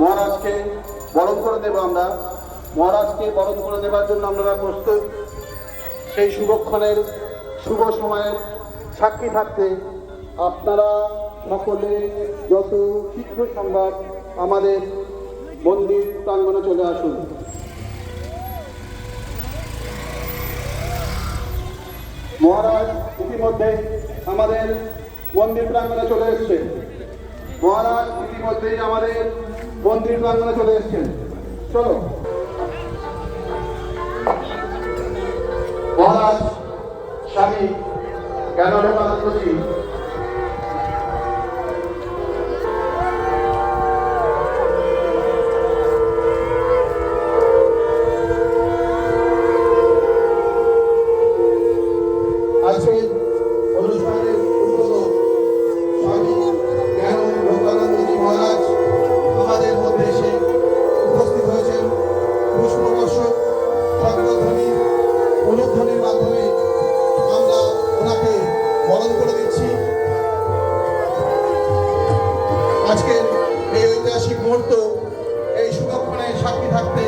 মহারাজকে বরণ করে দেব আমরা। মহারাজকে বরণ করে দেবার জন্য আপনারা প্রস্তুত। সেই শুভক্ষণের, শুভ সময়ের সাক্ষী থাকতে আপনারা সকলে যত শীঘ্র সম্ভব আমাদের মন্দির প্রাঙ্গণে চলে আসুন। মহারাজ ইতিমধ্যে আমাদের মন্দির প্রাঙ্গণে চলে এসছেন। মহারাজ ইতিমধ্যেই আমাদের মন্ত্রী প্রাঙ্গনে চলে এসছেন। চলো। মহারাজ স্বামী জ্ঞানানন্দজি আজকের এই ঐতিহাসিক মুহূর্ত, এই সুরক্ষণে সাক্ষী থাকতে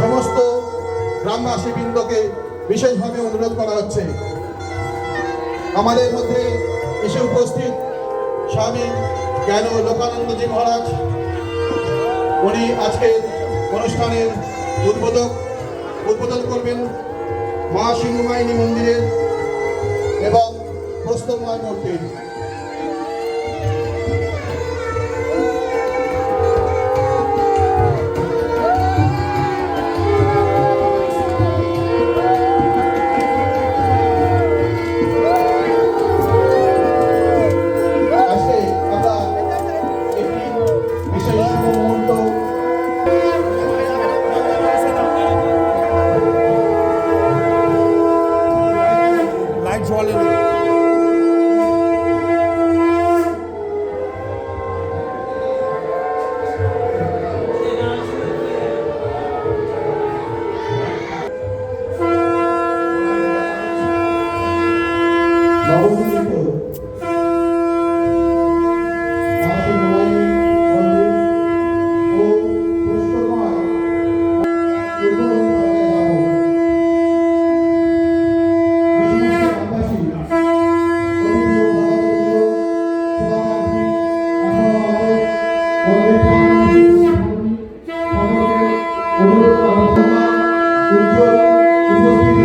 সমস্ত গ্রামবাসী বৃন্দকে বিশেষভাবে অনুরোধ করা হচ্ছে। আমাদের মধ্যে এসে উপস্থিত স্বামী জ্ঞান লোকানন্দজি মহারাজ, উনি আজকের অনুষ্ঠানের উদ্বোধক, উদ্বোধন করবেন মা সিংহমাইনী মন্দিরের এবং প্রস্তময় মূর্তির। 오늘 오늘 오늘 오늘 오늘 오늘 오늘 오늘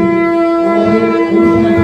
오늘 오늘